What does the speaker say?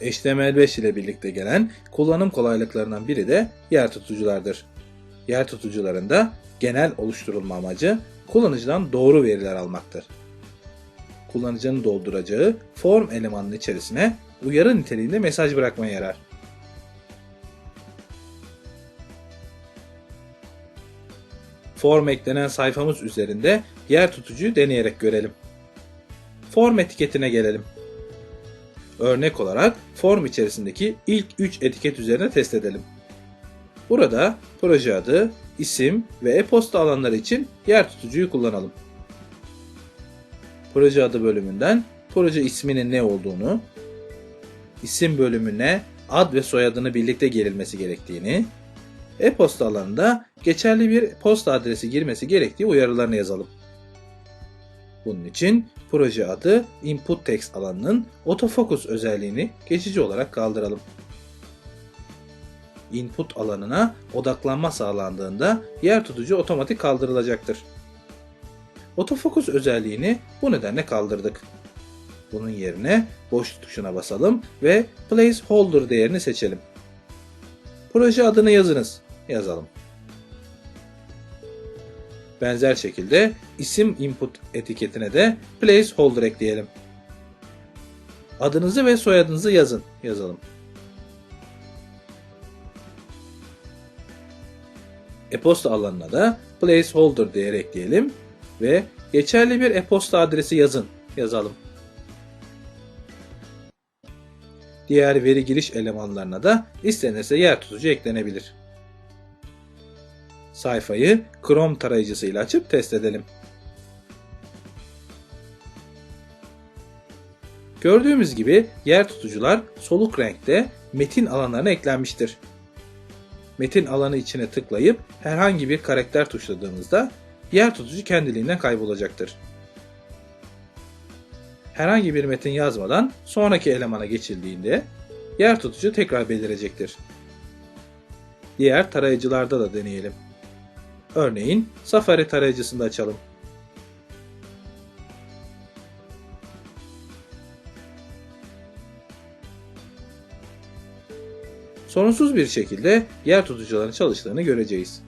HTML5 ile birlikte gelen kullanım kolaylıklarından biri de yer tutuculardır. Yer tutucularında genel oluşturulma amacı kullanıcıdan doğru veriler almaktır. Kullanıcının dolduracağı form elemanının içerisine uyarı niteliğinde mesaj bırakmaya yarar. Form eklenen sayfamız üzerinde yer tutucuyu deneyerek görelim. Form etiketine gelelim. Örnek olarak form içerisindeki ilk 3 etiket üzerine test edelim. Burada proje adı, isim ve e-posta alanları için yer tutucuyu kullanalım. Proje adı bölümünden proje isminin ne olduğunu, isim bölümüne ad ve soyadını birlikte girilmesi gerektiğini, e-posta alanında geçerli bir posta adresi girmesi gerektiği uyarılarını yazalım. Bunun için proje adı input text alanının autofocus özelliğini geçici olarak kaldıralım. Input alanına odaklanma sağlandığında yer tutucu otomatik kaldırılacaktır. Autofocus özelliğini bu nedenle kaldırdık. Bunun yerine boşluk tuşuna basalım ve placeholder değerini seçelim. Proje adını yazınız. Yazalım. Benzer şekilde isim input etiketine de placeholder ekleyelim. Adınızı ve soyadınızı yazın. Yazalım. E-posta alanına da placeholder değeri ekleyelim ve geçerli bir e-posta adresi yazın. Yazalım. Diğer veri giriş elemanlarına da istenirse yer tutucu eklenebilir. Sayfayı Chrome tarayıcısıyla açıp test edelim. Gördüğümüz gibi yer tutucular soluk renkte metin alanlarına eklenmiştir. Metin alanı içine tıklayıp herhangi bir karakter tuşladığımızda yer tutucu kendiliğinden kaybolacaktır. Herhangi bir metin yazmadan sonraki elemana geçildiğinde yer tutucu tekrar belirecektir. Diğer tarayıcılarda da deneyelim. Örneğin Safari tarayıcısında açalım. Sorunsuz bir şekilde yer tutucuların çalıştığını göreceğiz.